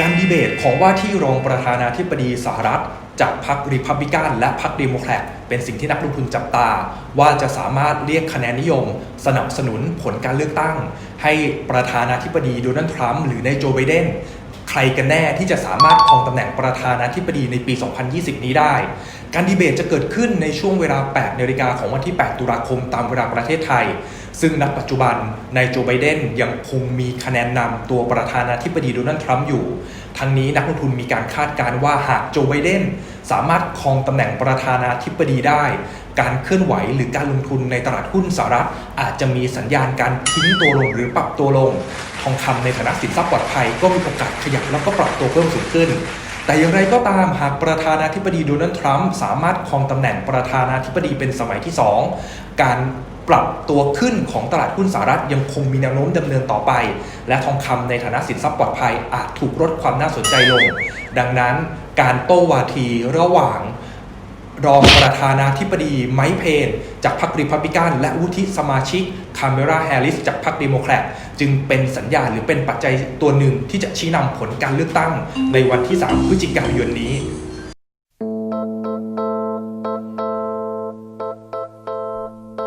การดีเบตของว่าที่รองประธานาธิบดีสหรัฐ จากพรรคริพับลิกันและพรรคเดโมแครตเป็นสิ่งที่นักลงทุนจับตา ว่าจะสามารถเรียกคะแนนนิยม สนับสนุนผลการเลือกตั้ง ให้ประธานาธิบดีโดนัลด์ทรัมป์หรือนายโจไบเดนใครกันแน่ที่จะสามารถครองตำแหน่งประธานาธิบดีในปี 2020 นี้ได้ การดีเบตจะเกิดขึ้นในช่วงเวลา 8นาฬิกาของวันที่ 8 ตุลาคมตามเวลาประเทศไทย ซึ่งณปัจจุบันนายโจไบเดนยังคงมีคะแนนนำตัวประธานาธิบดีโดนัลด์ทรัมป์อยู่ ทั้งนี้นักลงทุนมีการคาดการณ์ว่าหากโจไบเดนสามารถครองตำแหน่งประธานาธิบดีได้ การเคลื่อนไหวหรือการลงทุนในตลาดหุ้นสหรัฐ อาจจะมีสัญญาณการทิ้งตัวลงหรือปรับตัวลง ทองคำในฐานะสินทรัพย์ปลอดภัยก็มีโอกาสขยับแล้วก็ปรับตัวเพิ่มสูงขึ้นแต่อย่างไรก็ตามหากประธานาธิบดีโดนัลด์ทรัมป์สามารถครองตำแหน่งประธานาธิบดีเป็นสมัยที่ 2 การ ปรับตัวขึ้นของตลาดหุ้นสหรัฐยังคงมีแนวโน้มดำเนินต่อไป และทองคำในฐานะสินทรัพย์ปลอดภัยอาจถูกลดความน่าสนใจลง ดังนั้นการโต้วาทีระหว่างรองประธานาธิบดีไมค์เพนจากพรรคริพับลิกัน และวุฒิสมาชิกคาเมราแฮร์ริสจากพรรคเดโมแครตจึงเป็นสัญญาณหรือเป็นปัจจัยตัวหนึ่งที่จะชี้นำผลการเลือกตั้งในวันที่ 3 พฤศจิกายนนี้